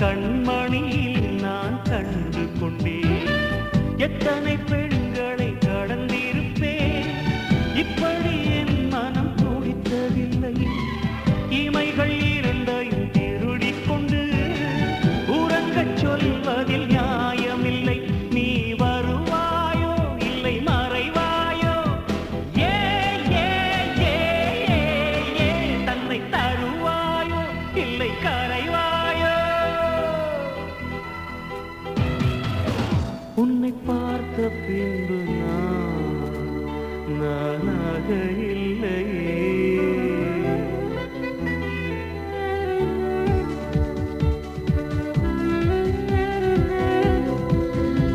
கண்மணியில் நான் கண்டு கொண்டேன். எத்தனை பெண்களை கடந்திருப்பேன். இப்படி என் மனம் துடித்ததில்லை. இமைகள் இரண்டையும் திருடிக் கொண்டு உறங்கச் சொல்வதில் நியாயமில்லை. நீ வருவாயோ இல்லை மறைவாயோ? ஏ தன்னை தருவாயோ? இல்லை ما هذا الليل